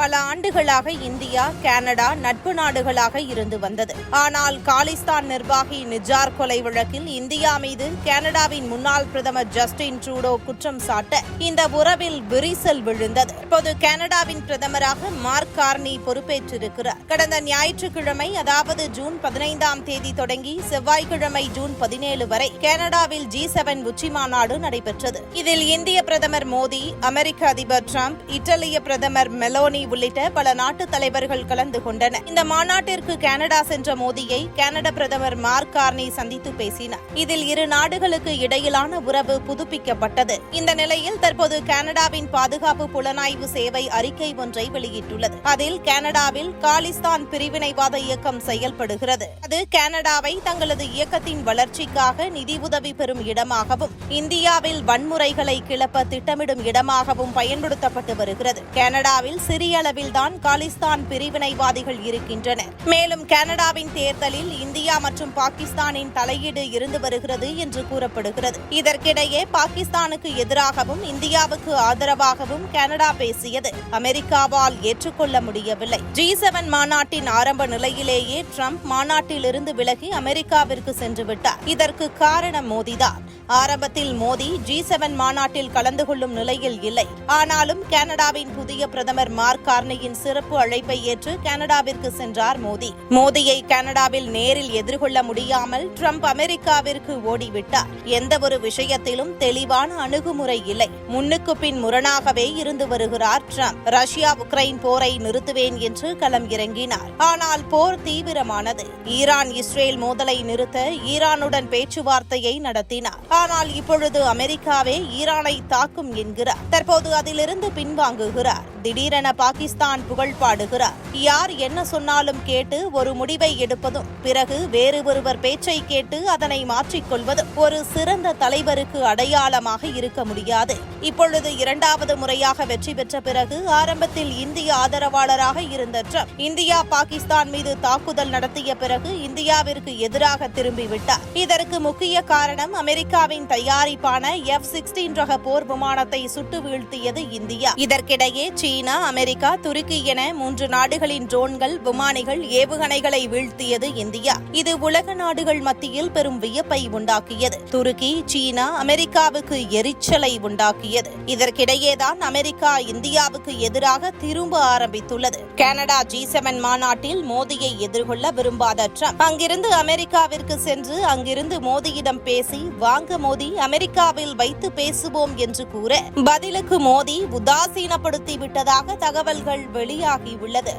பல ஆண்டுகளாக India Canada நட்பு நாடுகளாக இருந்து வந்தது. ஆனால் காலிஸ்தான் நிர்வாகி நிஜார் கொலை வழக்கில் இந்தியா மீது கனடாவின் முன்னாள் பிரதமர் ஜஸ்டின் ட்ரூடோ குற்றம் சாட்ட இந்த உறவில் விரிசல் விழுந்தது. இப்போது கனடாவின் பிரதமராக மார்க் கார்னி பொறுப்பேற்றிருக்கிறார். கடந்த ஞாயிற்றுக்கிழமை அதாவது ஜூன் பதினைந்தாம் தேதி தொடங்கி செவ்வாய்க்கிழமை ஜூன் பதினேழு வரை கனடாவில் ஜி செவன் உச்சிமாநாடு நடைபெற்றது. இதில் இந்திய பிரதமர் மோடி அமெரிக்க அதிபர் டிரம்ப் இத்தாலிய பிரதமர் மெலோனி உள்ளிட்ட பல நாட்டு தலைவர்கள் கலந்து கொண்டனர். இந்த மாநாட்டிற்கு கனடா சென்ற மோடியை கனட பிரதமர் மார்க் கார்னி சந்தித்து பேசினார். இதில் இரு நாடுகளுக்கு இடையிலான உறவு புதுப்பிக்கப்பட்டது. இந்த நிலையில் தற்போது கனடாவின் பாதுகாப்பு புலனாய்வு சேவை அறிக்கை ஒன்றை வெளியிட்டுள்ளது. அதில் கனடாவில் காலிஸ்தான் பிரிவினைவாத இயக்கம் செயல்படுகிறது. அது கனடாவை தங்களது இயக்கத்தின் வளர்ச்சிக்காக நிதி உதவி பெறும் இடமாகவும் இந்தியாவில் வன்முறைகளை கிளப்ப திட்டமிடும் இடமாகவும் பயன்படுத்தப்பட்டு வருகிறது. கனடாவில் சிறிய அளவில்தான் காலிஸ்தான் பிரிவினைவாதிகள் இருக்கின்றனர். மேலும் கனடாவின் தேர்தலில் இந்தியா மற்றும் பாகிஸ்தானின் தலையீடு இருந்து வருகிறது என்று கூறப்படுகிறது. இதற்கிடையே பாகிஸ்தானுக்கு எதிராகவும் இந்தியாவுக்கு ஆதரவாகவும் கனடா பேசியது அமெரிக்காவால் ஏற்றுக்கொள்ள முடியவில்லை. ஜி செவன் மாநாட்டின் ஆரம்ப நிலையிலேயே ட்ரம்ப் மாநாட்டிலிருந்து விலகி அமெரிக்காவிற்கு சென்றுவிட்டார் இதற்கு காரணம் மோடிதான் ஆரம்பத்தில் மோடி ஜி செவன் மாநாட்டில் கலந்து கொள்ளும் நிலையில் இல்லை. ஆனாலும் கனடாவின் புதிய பிரதமர் மார்க் கார்னியின் சிறப்பு அழைப்பை ஏற்று கனடாவிற்கு சென்றார் மோடி. மோடியை கனடாவில் நேரில் எதிர்கொள்ள முடியாமல் ட்ரம்ப் அமெரிக்காவிற்கு ஓடிவிட்டார். எந்த ஒரு விஷயத்திலும் தெளிவான அணுகுமுறை இல்லை. முன்னுக்கு பின் முரணாகவே இருந்து வருகிறார் ட்ரம்ப். ரஷ்யா உக்ரைன் போரை நிறுத்துவேன் என்று களம் இறங்கினார். ஆனால் போர் தீவிரமானது. ஈரான் இஸ்ரேல் மோதலை நிறுத்த ஈரானுடன் பேச்சுவார்த்தையை நடத்தினார். ஆனால் இப்பொழுது அமெரிக்காவே ஈரானை தாக்கும் என்கிறார். தற்போது அதிலிருந்து பின்வாங்குகிறார். திடீரென பாகிஸ்தான் புகழ் பாடுகிறார். யார் என்ன சொன்னாலும் கேட்டு ஒரு முடிவை எடுப்பதும் பிறகு வேறு ஒருவர் பேச்சை கேட்டு அதனை மாற்றிக்கொள்வதும் ஒரு சிறந்த தலைவருக்கு அடையாளமாக இருக்க முடியாது. இப்பொழுது இரண்டாவது முறையாக வெற்றி பெற்ற பிறகு ஆரம்பத்தில் இந்திய ஆதரவாளராக இருந்த ட்ரம்ப் இந்தியா பாகிஸ்தான் மீது தாக்குதல் நடத்திய பிறகு இந்தியாவிற்கு எதிராக திரும்பிவிட்டார். இதற்கு முக்கிய காரணம் அமெரிக்காவின் தயாரிப்பான எஃப் சிக்ஸ்டீன் ரக போர் விமானத்தை சுட்டு வீழ்த்தியது இந்தியா. இதற்கிடையே சீனா அமெரிக்கா துருக்கி என மூன்று நாடுகளின் ட்ரோன்கள் விமானிகள் ஏவுகணைகளை வீழ்த்தியது இந்தியா. இது உலக நாடுகள் மத்தியில் பெரும் வியப்பை உண்டாக்கியது. துருக்கி சீனா அமெரிக்காவுக்கு எரிச்சலை உண்டாக்கியது. இதற்கிடையேதான் அமெரிக்கா இந்தியாவுக்கு எதிராக திரும்ப ஆரம்பித்துள்ளது. கனடா ஜி செவன் மாநாட்டில் மோடியை எதிர்கொள்ள விரும்பாத ட்ரம்ப் அங்கிருந்து அமெரிக்காவிற்கு சென்று அங்கிருந்து மோடியிடம் பேசி வாங்க மோடி அமெரிக்காவில் வைத்து பேசுவோம் என்று கூற பதிலுக்கு மோடி உதாசீனப்படுத்தி விட்டதாக தகவல்கள் வெளியாகியுள்ளது.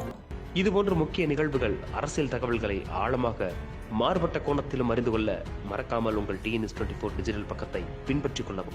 இதுபோன்ற முக்கிய நிகழ்வுகள் அரசியல் தகவல்களை ஆழமாக மாறுபட்ட கோணத்திலும் அறிந்து கொள்ள மறக்காமல் உங்கள் டிஎன்எஸ் டுவெண்ட்டி ஃபோர் டிஜிட்டல் பக்கத்தை பின்பற்றிக் கொள்ளவும்.